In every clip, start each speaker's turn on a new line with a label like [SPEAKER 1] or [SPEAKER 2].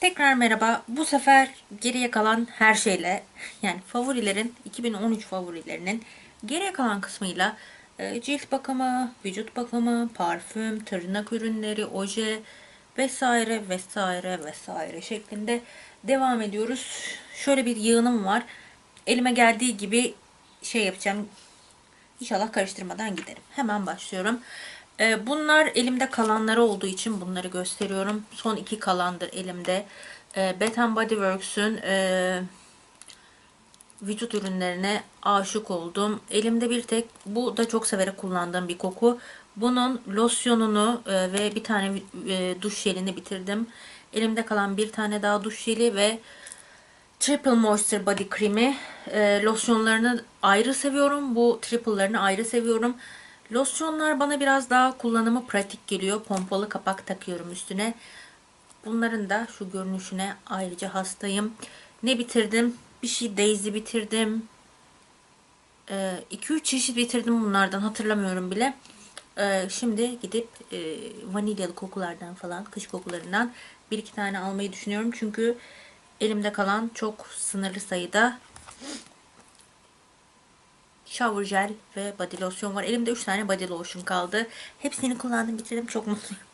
[SPEAKER 1] Tekrar merhaba. Bu sefer geriye kalan her şeyle yani favorilerin 2013 favorilerinin geriye kalan kısmıyla e, cilt bakımı, vücut bakımı, parfüm, tırnak ürünleri, oje vesaire vesaire vesaire şeklinde devam ediyoruz. Şöyle bir yığınım var. Elime geldiği gibi şey yapacağım. İnşallah karıştırmadan giderim. Hemen başlıyorum. Ee, bunlar elimde kalanları olduğu için bunları gösteriyorum. Son iki kalandır elimde. Ee, Bath Body Works'ün e, vücut ürünlerine aşık oldum. Elimde bir tek bu da çok severek kullandığım bir koku. Bunun losyonunu e, ve bir tane e, duş jelini bitirdim. Elimde kalan bir tane daha duş jeli ve Triple Moisture Body Cream'i e, losyonlarını ayrı seviyorum. Bu triple'larını ayrı seviyorum. Losyonlar bana biraz daha kullanımı pratik geliyor. Pompalı kapak takıyorum üstüne. Bunların da şu görünüşüne ayrıca hastayım. Ne bitirdim? Bir şey Daisy bitirdim. 2-3 çeşit bitirdim bunlardan hatırlamıyorum bile. Ee, şimdi gidip e, vanilyalı kokulardan falan, kış kokularından bir iki tane almayı düşünüyorum. Çünkü elimde kalan çok sınırlı sayıda shower gel ve body lotion var. Elimde 3 tane body lotion kaldı. Hepsini kullandım bitirdim. Çok mutluyum.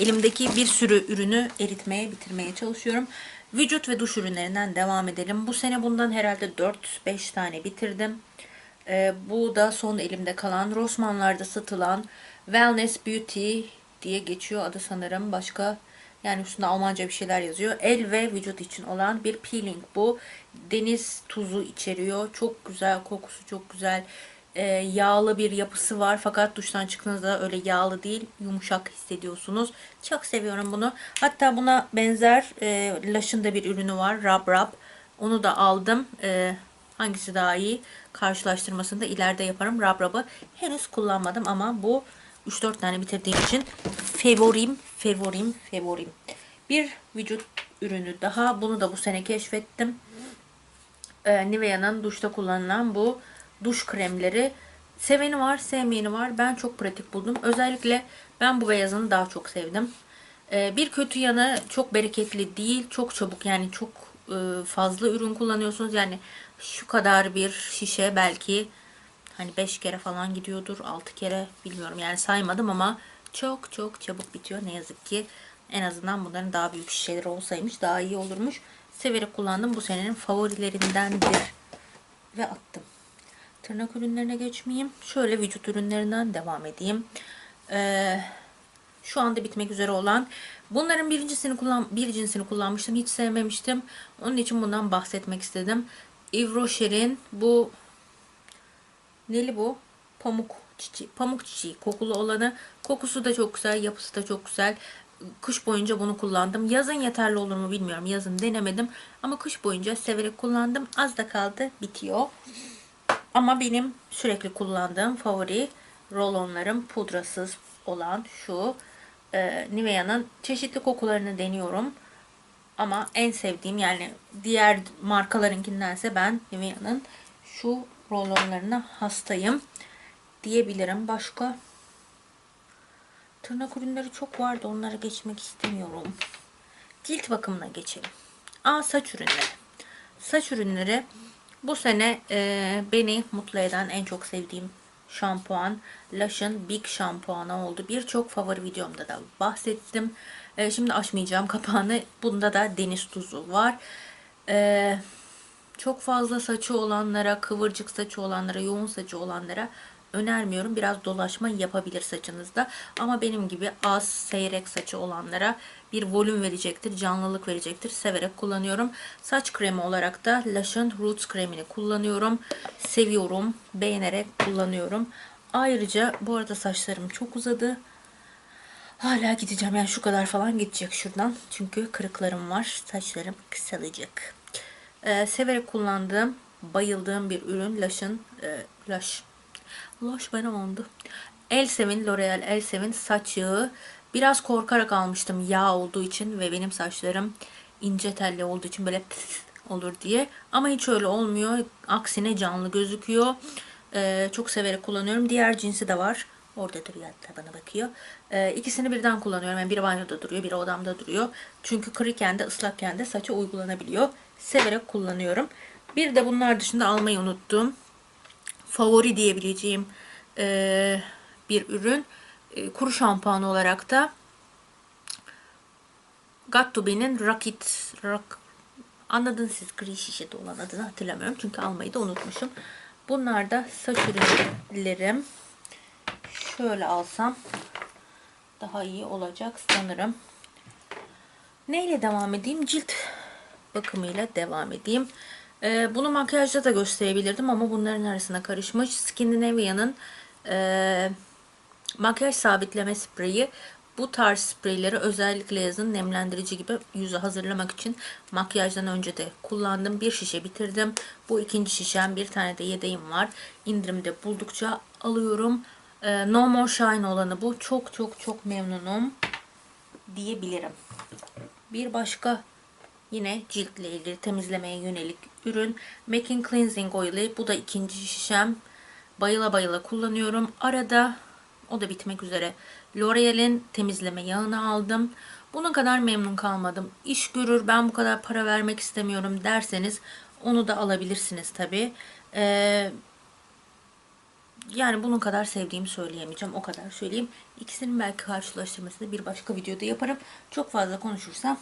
[SPEAKER 1] Elimdeki bir sürü ürünü eritmeye bitirmeye çalışıyorum. Vücut ve duş ürünlerinden devam edelim. Bu sene bundan herhalde 4-5 tane bitirdim. Ee, bu da son elimde kalan Rossmann'larda satılan Wellness Beauty diye geçiyor adı sanırım. Başka yani üstünde Almanca bir şeyler yazıyor. El ve vücut için olan bir peeling bu. Deniz tuzu içeriyor. Çok güzel kokusu çok güzel. Ee, yağlı bir yapısı var. Fakat duştan çıktığınızda öyle yağlı değil. Yumuşak hissediyorsunuz. Çok seviyorum bunu. Hatta buna benzer e, Lush'ın da bir ürünü var. Rub Rub. Onu da aldım. E, hangisi daha iyi? Karşılaştırmasını da ileride yaparım. Rub Rub'ı henüz kullanmadım ama bu 3-4 tane bitirdiğim için favorim, favorim, favorim. Bir vücut ürünü daha. Bunu da bu sene keşfettim. Ee, Nivea'nın duşta kullanılan bu duş kremleri. Seveni var, sevmeyeni var. Ben çok pratik buldum. Özellikle ben bu beyazını daha çok sevdim. Ee, bir kötü yanı çok bereketli değil. Çok çabuk yani çok e, fazla ürün kullanıyorsunuz. Yani şu kadar bir şişe belki Hani 5 kere falan gidiyordur. 6 kere bilmiyorum yani saymadım ama çok çok çabuk bitiyor. Ne yazık ki en azından bunların daha büyük şişeleri olsaymış daha iyi olurmuş. Severek kullandım. Bu senenin favorilerindendir. Ve attım. Tırnak ürünlerine geçmeyeyim. Şöyle vücut ürünlerinden devam edeyim. Ee, şu anda bitmek üzere olan bunların birincisini kullan bir cinsini kullanmıştım. Hiç sevmemiştim. Onun için bundan bahsetmek istedim. Yves Rocher'in bu Neli bu? Pamuk çiçeği. Pamuk çiçeği kokulu olanı. Kokusu da çok güzel. Yapısı da çok güzel. Kış boyunca bunu kullandım. Yazın yeterli olur mu bilmiyorum. Yazın denemedim. Ama kış boyunca severek kullandım. Az da kaldı. Bitiyor. Ama benim sürekli kullandığım favori rolonlarım pudrasız olan şu e, Nivea'nın çeşitli kokularını deniyorum. Ama en sevdiğim yani diğer markalarınkindense ben Nivea'nın şu rolonlarına hastayım diyebilirim. Başka tırnak ürünleri çok vardı. Onlara geçmek istemiyorum. Cilt bakımına geçelim. Aa saç ürünleri. Saç ürünleri bu sene e, beni mutlu eden en çok sevdiğim şampuan Lush'ın Big şampuanı oldu. Birçok favori videomda da bahsettim. E, şimdi açmayacağım kapağını. Bunda da deniz tuzu var. Eee çok fazla saçı olanlara, kıvırcık saçı olanlara, yoğun saçı olanlara önermiyorum. Biraz dolaşma yapabilir saçınızda. Ama benim gibi az seyrek saçı olanlara bir volüm verecektir, canlılık verecektir. Severek kullanıyorum. Saç kremi olarak da Lush'ın Roots kremini kullanıyorum. Seviyorum, beğenerek kullanıyorum. Ayrıca bu arada saçlarım çok uzadı. Hala gideceğim yani şu kadar falan gidecek şuradan. Çünkü kırıklarım var. Saçlarım kısalacak. Ee, severek kullandığım, bayıldığım bir ürün Lush'ın e, Lush. Lush benim oldu. Elsevin, L'Oreal Elsevin saç yağı. Biraz korkarak almıştım yağ olduğu için ve benim saçlarım ince telli olduğu için böyle olur diye. Ama hiç öyle olmuyor. Aksine canlı gözüküyor. Ee, çok severek kullanıyorum. Diğer cinsi de var. Orada duruyor hatta bana bakıyor. Ee, ikisini birden kullanıyorum. Yani biri banyoda duruyor, biri odamda duruyor. Çünkü kırıkken de ıslakken de saça uygulanabiliyor. Severek kullanıyorum. Bir de bunlar dışında almayı unuttum. Favori diyebileceğim e, bir ürün. E, kuru şampuan olarak da Got2Be'nin Rocket Rock anladınız siz gri şişede olan adını hatırlamıyorum çünkü almayı da unutmuşum. Bunlar da saç ürünlerim. Şöyle alsam daha iyi olacak sanırım. Neyle devam edeyim? Cilt bakımıyla devam edeyim. Ee, bunu makyajda da gösterebilirdim ama bunların arasına karışmış. Skindinavia'nın e, makyaj sabitleme spreyi. Bu tarz spreyleri özellikle yazın nemlendirici gibi yüzü hazırlamak için makyajdan önce de kullandım. Bir şişe bitirdim. Bu ikinci şişem. Bir tane de yedeğim var. İndirimde buldukça alıyorum. Ee, no More Shine olanı bu. Çok çok çok memnunum diyebilirim. Bir başka yine ciltle ilgili temizlemeye yönelik ürün Making Cleansing Oil'i. Bu da ikinci şişem. Bayıla bayıla kullanıyorum. Arada o da bitmek üzere. L'Oreal'in temizleme yağını aldım. Buna kadar memnun kalmadım. İş görür ben bu kadar para vermek istemiyorum derseniz onu da alabilirsiniz tabi. Ee, yani bunun kadar sevdiğimi söyleyemeyeceğim. O kadar söyleyeyim. İkisinin belki karşılaştırmasını bir başka videoda yaparım. Çok fazla konuşursam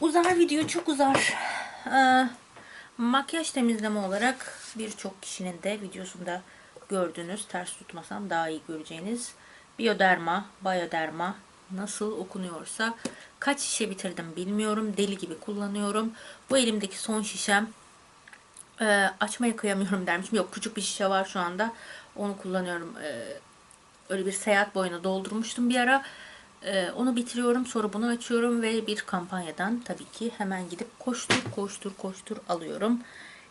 [SPEAKER 1] uzar video çok uzar. Ee, makyaj temizleme olarak birçok kişinin de videosunda gördüğünüz ters tutmasam daha iyi göreceğiniz Bioderma, Bioderma nasıl okunuyorsa kaç şişe bitirdim bilmiyorum. Deli gibi kullanıyorum. Bu elimdeki son şişem e, açmaya kıyamıyorum dermişim. Yok küçük bir şişe var şu anda. Onu kullanıyorum. E, öyle bir seyahat boyuna doldurmuştum bir ara. E, onu bitiriyorum. Sonra bunu açıyorum ve bir kampanyadan tabii ki hemen gidip koştur koştur koştur alıyorum.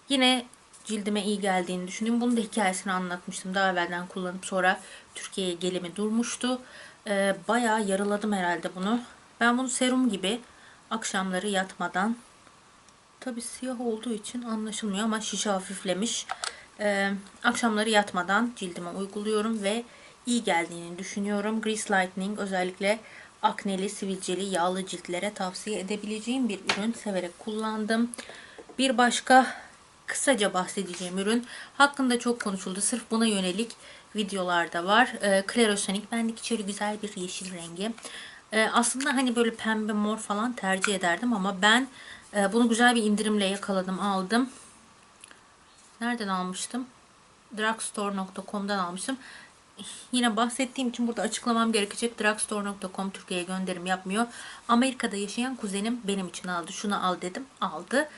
[SPEAKER 1] Yine cildime iyi geldiğini düşündüm. Bunun da hikayesini anlatmıştım. Daha evvelden kullanıp sonra Türkiye'ye gelimi durmuştu. Ee, bayağı yarıladım herhalde bunu. Ben bunu serum gibi akşamları yatmadan tabi siyah olduğu için anlaşılmıyor ama şişe hafiflemiş. Ee, akşamları yatmadan cildime uyguluyorum ve iyi geldiğini düşünüyorum. Grease Lightening özellikle akneli, sivilceli, yağlı ciltlere tavsiye edebileceğim bir ürün. Severek kullandım. Bir başka kısaca bahsedeceğim ürün hakkında çok konuşuldu. Sırf buna yönelik videolarda var. E, Clarosonik benlik içeri güzel bir yeşil rengi. E, aslında hani böyle pembe mor falan tercih ederdim ama ben e, bunu güzel bir indirimle yakaladım aldım. Nereden almıştım? Drugstore.com'dan almıştım. Yine bahsettiğim için burada açıklamam gerekecek. Drugstore.com Türkiye'ye gönderim yapmıyor. Amerika'da yaşayan kuzenim benim için aldı. Şunu al dedim. Aldı.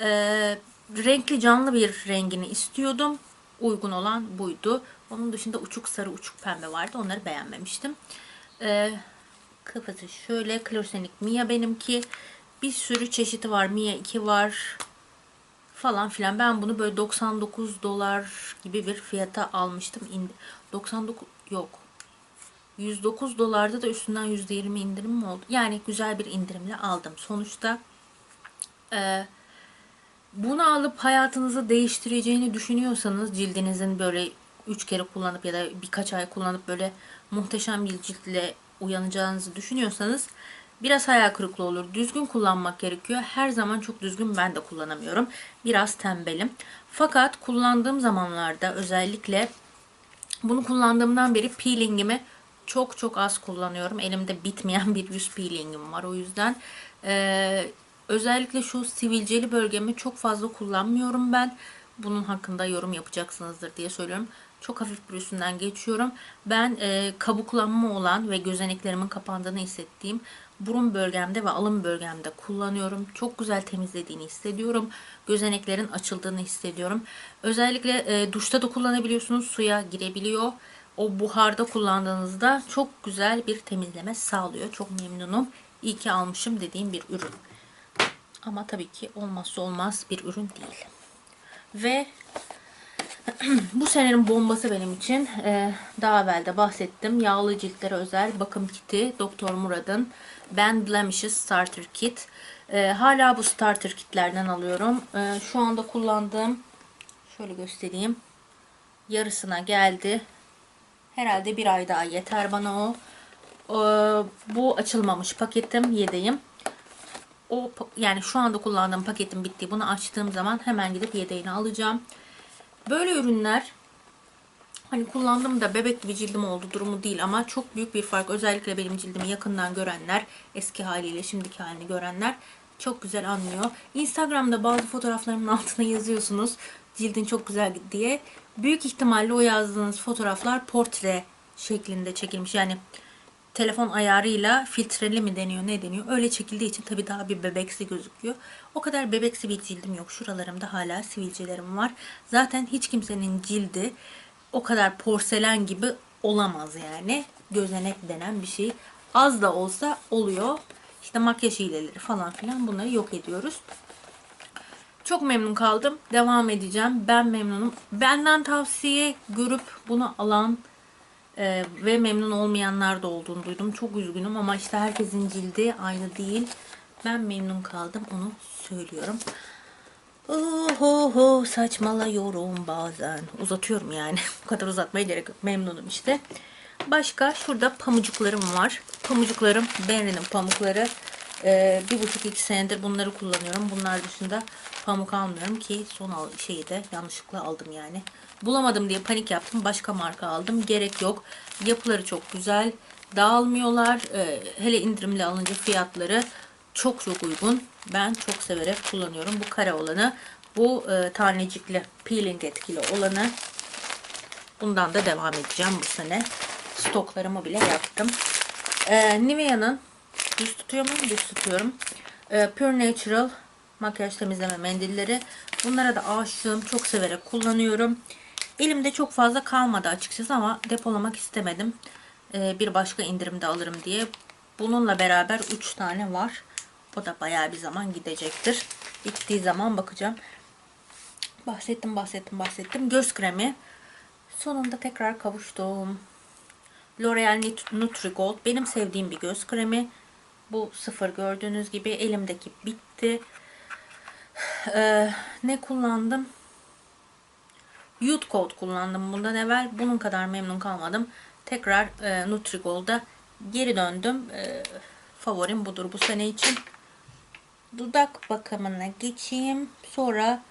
[SPEAKER 1] Ee, renkli canlı bir rengini istiyordum. Uygun olan buydu. Onun dışında uçuk sarı, uçuk pembe vardı. Onları beğenmemiştim. Ee, kafası şöyle. Klosenik Mia benimki. Bir sürü çeşidi var. Mia 2 var. Falan filan. Ben bunu böyle 99 dolar gibi bir fiyata almıştım. 99 yok. 109 dolarda da üstünden %20 indirim mi oldu? Yani güzel bir indirimle aldım. Sonuçta eee bunu alıp hayatınızı değiştireceğini düşünüyorsanız cildinizin böyle 3 kere kullanıp ya da birkaç ay kullanıp böyle muhteşem bir ciltle uyanacağınızı düşünüyorsanız biraz hayal kırıklığı olur. Düzgün kullanmak gerekiyor. Her zaman çok düzgün ben de kullanamıyorum. Biraz tembelim. Fakat kullandığım zamanlarda özellikle bunu kullandığımdan beri peelingimi çok çok az kullanıyorum. Elimde bitmeyen bir yüz peelingim var. O yüzden e, Özellikle şu sivilceli bölgemi çok fazla kullanmıyorum ben. Bunun hakkında yorum yapacaksınızdır diye söylüyorum. Çok hafif bir üstünden geçiyorum. Ben e, kabuklanma olan ve gözeneklerimin kapandığını hissettiğim burun bölgemde ve alın bölgemde kullanıyorum. Çok güzel temizlediğini hissediyorum. Gözeneklerin açıldığını hissediyorum. Özellikle e, duşta da kullanabiliyorsunuz. Suya girebiliyor. O buharda kullandığınızda çok güzel bir temizleme sağlıyor. Çok memnunum. İyi ki almışım dediğim bir ürün. Ama tabii ki olmazsa olmaz bir ürün değil. Ve bu senenin bombası benim için. Ee, daha evvel de bahsettim. Yağlı ciltlere özel bakım kiti. Doktor Murad'ın Ben Blemishes Starter Kit. Ee, hala bu starter kitlerden alıyorum. Ee, şu anda kullandığım şöyle göstereyim. Yarısına geldi. Herhalde bir ay daha yeter bana o. Ee, bu açılmamış paketim yedeğim. O yani şu anda kullandığım paketim bitti. Bunu açtığım zaman hemen gidip yedeğini alacağım. Böyle ürünler hani kullandım da bebek gibi cildim oldu durumu değil ama çok büyük bir fark. Özellikle benim cildimi yakından görenler, eski haliyle şimdiki halini görenler çok güzel anlıyor. Instagram'da bazı fotoğraflarımın altına yazıyorsunuz cildin çok güzel diye. Büyük ihtimalle o yazdığınız fotoğraflar portre şeklinde çekilmiş. Yani telefon ayarıyla filtreli mi deniyor ne deniyor öyle çekildiği için tabii daha bir bebeksi gözüküyor. O kadar bebeksi bir cildim yok. Şuralarımda hala sivilcelerim var. Zaten hiç kimsenin cildi o kadar porselen gibi olamaz yani. Gözenek denen bir şey. Az da olsa oluyor. İşte makyaj hileleri falan filan bunları yok ediyoruz. Çok memnun kaldım. Devam edeceğim. Ben memnunum. Benden tavsiye görüp bunu alan e, ve memnun olmayanlar da olduğunu duydum. Çok üzgünüm ama işte herkesin cildi aynı değil. Ben memnun kaldım. Onu söylüyorum. Oho saçmalıyorum bazen. Uzatıyorum yani. Bu kadar uzatmaya gerek yok. Memnunum işte. Başka şurada pamucuklarım var. Pamucuklarım Benri'nin pamukları. Ee, bir buçuk iki senedir bunları kullanıyorum. Bunlar dışında pamuk almıyorum ki son şeyi de yanlışlıkla aldım yani. Bulamadım diye panik yaptım. Başka marka aldım. Gerek yok. Yapıları çok güzel. Dağılmıyorlar. Ee, hele indirimli alınca fiyatları çok çok uygun. Ben çok severek kullanıyorum. Bu kare olanı. Bu e, tanecikli peeling etkili olanı. Bundan da devam edeceğim bu sene. Stoklarımı bile yaptım. Ee, Nivea'nın düz tutuyor mu? Düz tutuyorum. Ee, Pure Natural makyaj temizleme mendilleri. Bunlara da aşığım. Çok severek kullanıyorum. Elimde çok fazla kalmadı açıkçası ama depolamak istemedim. Ee, bir başka indirimde alırım diye. Bununla beraber 3 tane var. O da bayağı bir zaman gidecektir. Bittiği zaman bakacağım. Bahsettim, bahsettim, bahsettim. Göz kremi. Sonunda tekrar kavuştum. L'Oreal Nutrigold. Benim sevdiğim bir göz kremi. Bu sıfır gördüğünüz gibi. Elimdeki bitti. Ee, ne kullandım? Youth Code kullandım bundan evvel. Bunun kadar memnun kalmadım. Tekrar e, Nutrigold'a geri döndüm. E, favorim budur bu sene için. Dudak bakımına geçeyim. Sonra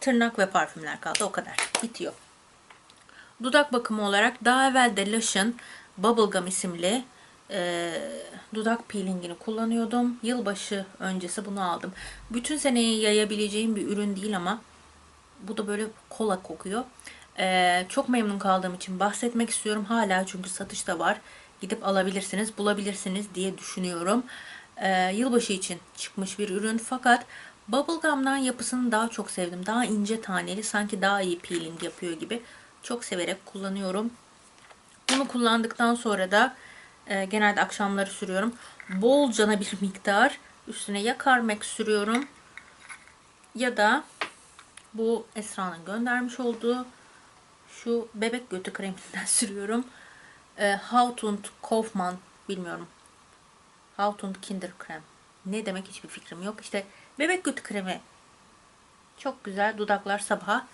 [SPEAKER 1] tırnak ve parfümler kaldı. O kadar. Bitiyor. Dudak bakımı olarak daha evvel de Lush'ın Bubblegum isimli e, dudak peelingini kullanıyordum. Yılbaşı öncesi bunu aldım. Bütün seneyi yayabileceğim bir ürün değil ama bu da böyle kola kokuyor. E, çok memnun kaldığım için bahsetmek istiyorum. Hala çünkü satışta var. Gidip alabilirsiniz, bulabilirsiniz diye düşünüyorum. E, yılbaşı için çıkmış bir ürün fakat Bubblegum'dan yapısını daha çok sevdim. Daha ince taneli, sanki daha iyi peeling yapıyor gibi. Çok severek kullanıyorum. Bunu kullandıktan sonra da e, genelde akşamları sürüyorum. Bolcana bir miktar üstüne ya Carmex sürüyorum ya da bu Esra'nın göndermiş olduğu şu bebek götü kreminden sürüyorum. E, Hautund Kaufmann bilmiyorum. Hautund Kinder Krem. Ne demek hiçbir fikrim yok. İşte bebek götü kremi. Çok güzel. Dudaklar sabaha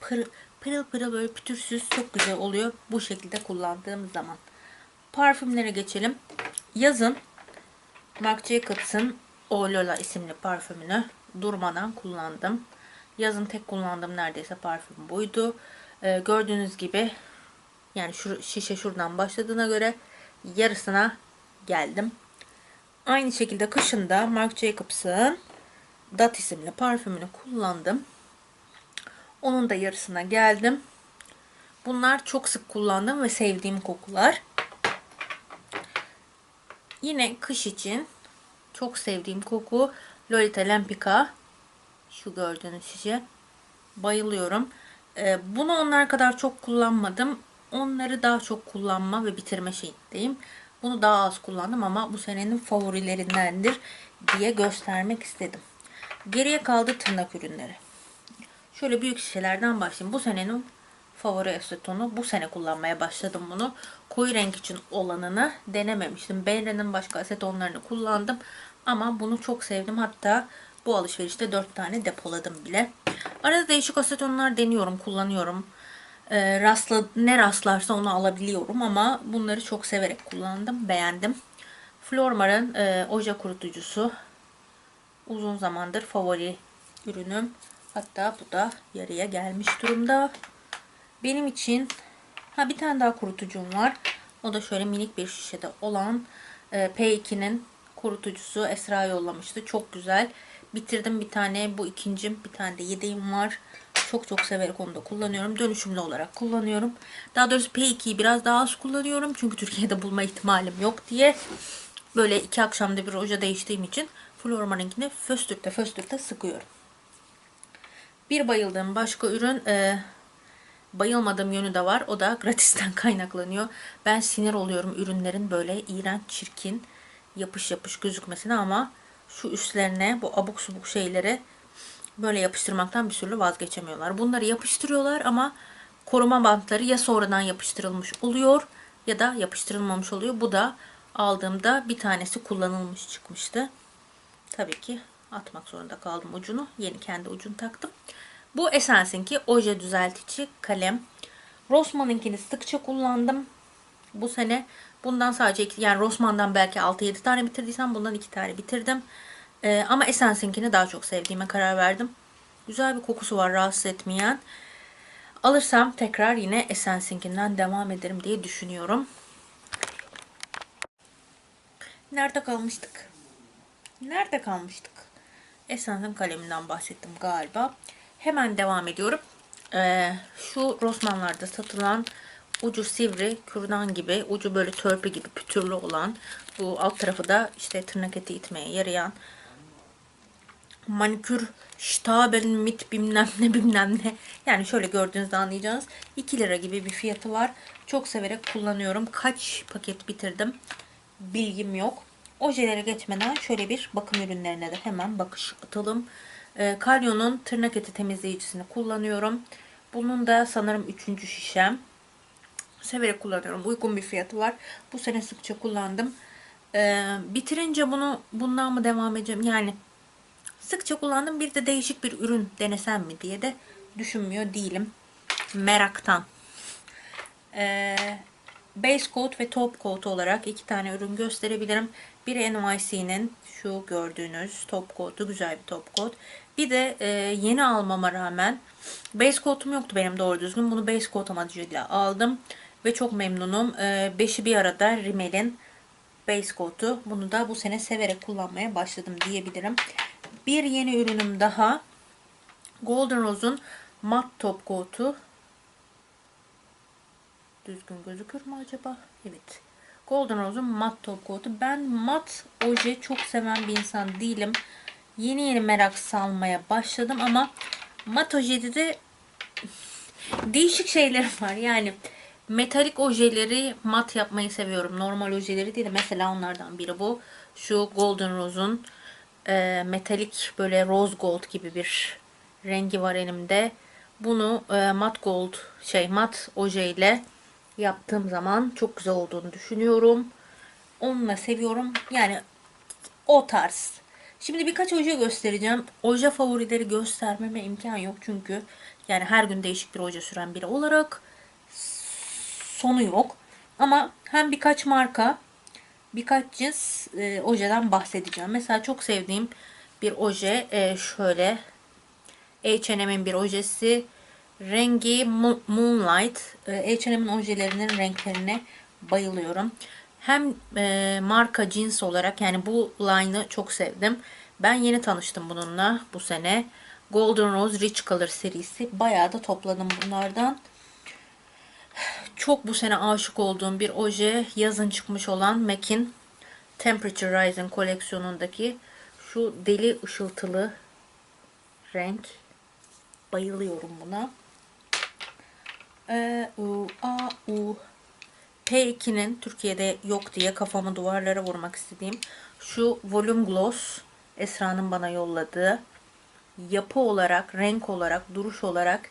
[SPEAKER 1] pır, pırıl pırıl böyle pütürsüz çok güzel oluyor. Bu şekilde kullandığım zaman. Parfümlere geçelim. Yazın Marc Jacobs'ın Olola isimli parfümünü durmadan kullandım. Yazın tek kullandığım neredeyse parfüm buydu. Ee, gördüğünüz gibi yani şu şişe şuradan başladığına göre yarısına geldim. Aynı şekilde kışında Marc Jacobs'ın Dat isimli parfümünü kullandım. Onun da yarısına geldim. Bunlar çok sık kullandığım ve sevdiğim kokular. Yine kış için çok sevdiğim koku Lolita Lempica. Şu gördüğünüz şişe. Bayılıyorum. Ee, bunu onlar kadar çok kullanmadım. Onları daha çok kullanma ve bitirme şeyindeyim. Bunu daha az kullandım ama bu senenin favorilerindendir diye göstermek istedim. Geriye kaldı tırnak ürünleri. Şöyle büyük şişelerden başlayayım. Bu senenin favori asetonu. Bu sene kullanmaya başladım bunu. Koyu renk için olanını denememiştim. Benre'nin başka asetonlarını kullandım. Ama bunu çok sevdim. Hatta bu alışverişte 4 tane depoladım bile. Arada değişik asetonlar deniyorum, kullanıyorum. E, rastla, ne rastlarsa onu alabiliyorum ama bunları çok severek kullandım. Beğendim. Flormar'ın e, oje kurutucusu uzun zamandır favori ürünüm. Hatta bu da yarıya gelmiş durumda. Benim için ha bir tane daha kurutucum var. O da şöyle minik bir şişede olan e, P2'nin kurutucusu Esra yollamıştı. Çok güzel. Bitirdim bir tane. Bu ikincim. Bir tane de yedeğim var. Çok çok severek onu da kullanıyorum. Dönüşümlü olarak kullanıyorum. Daha doğrusu P2'yi biraz daha az kullanıyorum. Çünkü Türkiye'de bulma ihtimalim yok diye. Böyle iki akşamda bir oje değiştiğim için Flormar'ınkini föstürte föstürte sıkıyorum. Bir bayıldığım başka ürün e, bayılmadığım yönü de var. O da gratisten kaynaklanıyor. Ben sinir oluyorum ürünlerin böyle iğrenç, çirkin, yapış yapış gözükmesine ama şu üstlerine bu abuk subuk şeyleri böyle yapıştırmaktan bir türlü vazgeçemiyorlar. Bunları yapıştırıyorlar ama koruma bantları ya sonradan yapıştırılmış oluyor ya da yapıştırılmamış oluyor. Bu da aldığımda bir tanesi kullanılmış çıkmıştı. Tabii ki atmak zorunda kaldım ucunu. Yeni kendi ucunu taktım. Bu Essence'inki oje düzeltici kalem. Rossmann'ınkini sıkça kullandım. Bu sene bundan sadece yani Rossmann'dan belki 6-7 tane bitirdiysem bundan 2 tane bitirdim. Ee, ama Essence'inkini daha çok sevdiğime karar verdim. Güzel bir kokusu var rahatsız etmeyen. Alırsam tekrar yine Essence'inkinden devam ederim diye düşünüyorum. Nerede kalmıştık? Nerede kalmıştık? Essence'in kaleminden bahsettim galiba. Hemen devam ediyorum. Ee, şu Rossmann'larda satılan ucu sivri, kürdan gibi, ucu böyle törpü gibi pütürlü olan, bu alt tarafı da işte tırnak eti itmeye yarayan manikür Staben mit bilmem ne bilmem ne. Yani şöyle gördüğünüzde anlayacağınız 2 lira gibi bir fiyatı var. Çok severek kullanıyorum. Kaç paket bitirdim bilgim yok. Ojelere geçmeden şöyle bir bakım ürünlerine de hemen bakış atalım. E, Kalyon'un tırnak eti temizleyicisini kullanıyorum. Bunun da sanırım 3. şişem. Severek kullanıyorum. Uygun bir fiyatı var. Bu sene sıkça kullandım. E, bitirince bunu bundan mı devam edeceğim? Yani sıkça kullandım. Bir de değişik bir ürün denesem mi diye de düşünmüyor değilim. Meraktan. Eee base coat ve top coat olarak iki tane ürün gösterebilirim. Biri NYC'nin şu gördüğünüz top coat'u güzel bir top coat. Bir de e, yeni almama rağmen base coat'um yoktu benim doğru düzgün. Bunu base coat amacıyla aldım ve çok memnunum. E, beşi bir arada Rimmel'in base coat'u. Bunu da bu sene severek kullanmaya başladım diyebilirim. Bir yeni ürünüm daha. Golden Rose'un matte top coat'u düzgün gözükür mü acaba? Evet. Golden Rose'un mat top coat'u. Ben mat oje çok seven bir insan değilim. Yeni yeni merak salmaya başladım ama mat ojede de değişik şeyler var. Yani metalik ojeleri mat yapmayı seviyorum. Normal ojeleri değil de mesela onlardan biri bu. Şu Golden Rose'un e, metalik böyle rose gold gibi bir rengi var elimde. Bunu e, mat gold şey mat oje ile yaptığım zaman çok güzel olduğunu düşünüyorum. Onunla seviyorum. Yani o tarz. Şimdi birkaç oje göstereceğim. Oje favorileri göstermeme imkan yok çünkü yani her gün değişik bir oje süren biri olarak sonu yok. Ama hem birkaç marka birkaç cins e, ojeden bahsedeceğim. Mesela çok sevdiğim bir oje e, şöyle H&M'in bir ojesi Rengi Moonlight. H&M'in ojelerinin renklerine bayılıyorum. Hem e, marka cins olarak yani bu line'ı çok sevdim. Ben yeni tanıştım bununla bu sene. Golden Rose Rich Color serisi. Bayağı da topladım bunlardan. Çok bu sene aşık olduğum bir oje. Yazın çıkmış olan MAC'in Temperature Rising koleksiyonundaki şu deli ışıltılı renk. Bayılıyorum buna. E, U, A, U. P2'nin Türkiye'de yok diye kafamı duvarlara vurmak istediğim şu Volume Gloss Esra'nın bana yolladığı yapı olarak, renk olarak, duruş olarak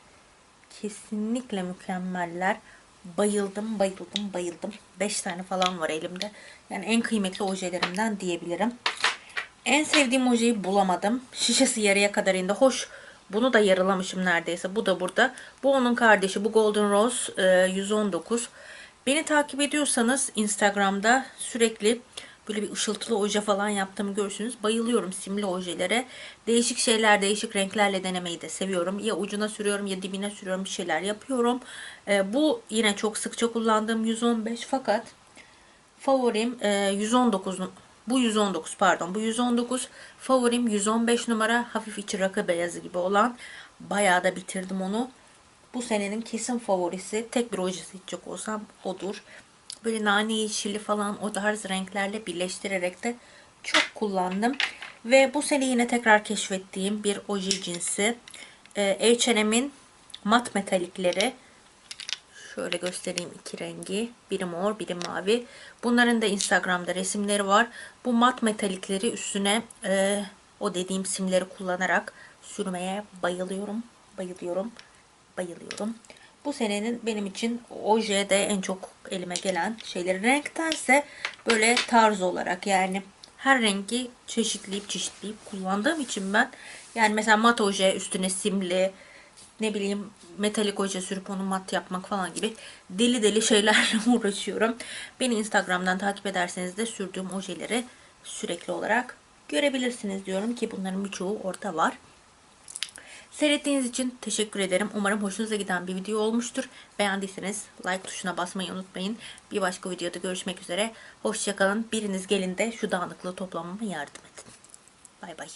[SPEAKER 1] kesinlikle mükemmeller. Bayıldım, bayıldım, bayıldım. 5 tane falan var elimde. Yani en kıymetli ojelerimden diyebilirim. En sevdiğim ojeyi bulamadım. Şişesi yarıya kadar indi. Hoş Bunu da yarılamışım neredeyse. Bu da burada. Bu onun kardeşi. Bu Golden Rose e, 119. Beni takip ediyorsanız Instagram'da sürekli böyle bir ışıltılı oje falan yaptığımı görürsünüz. Bayılıyorum simli ojelere. Değişik şeyler, değişik renklerle denemeyi de seviyorum. Ya ucuna sürüyorum ya dibine sürüyorum bir şeyler yapıyorum. E, bu yine çok sıkça kullandığım 115 fakat favorim e, 119 nu- bu 119 pardon bu 119 favorim 115 numara hafif içi rakı beyazı gibi olan bayağı da bitirdim onu bu senenin kesin favorisi tek bir ojesi içecek olsam odur böyle nane yeşili falan o tarz renklerle birleştirerek de çok kullandım ve bu sene yine tekrar keşfettiğim bir oje cinsi e, H&M'in mat metalikleri Şöyle göstereyim iki rengi. Biri mor, biri mavi. Bunların da Instagram'da resimleri var. Bu mat metalikleri üstüne e, o dediğim simleri kullanarak sürmeye bayılıyorum. Bayılıyorum. Bayılıyorum. Bu senenin benim için ojede en çok elime gelen şeyleri. Renktense böyle tarz olarak yani her rengi çeşitleyip çeşitleyip kullandığım için ben yani mesela mat oje üstüne simli ne bileyim metalik oje sürüp onu mat yapmak falan gibi deli deli şeylerle uğraşıyorum. Beni Instagram'dan takip ederseniz de sürdüğüm ojeleri sürekli olarak görebilirsiniz diyorum ki bunların birçoğu orada var. Seyrettiğiniz için teşekkür ederim. Umarım hoşunuza giden bir video olmuştur. Beğendiyseniz like tuşuna basmayı unutmayın. Bir başka videoda görüşmek üzere. Hoşçakalın. Biriniz gelin de şu dağınıklığı toplamama yardım edin. Bay bay.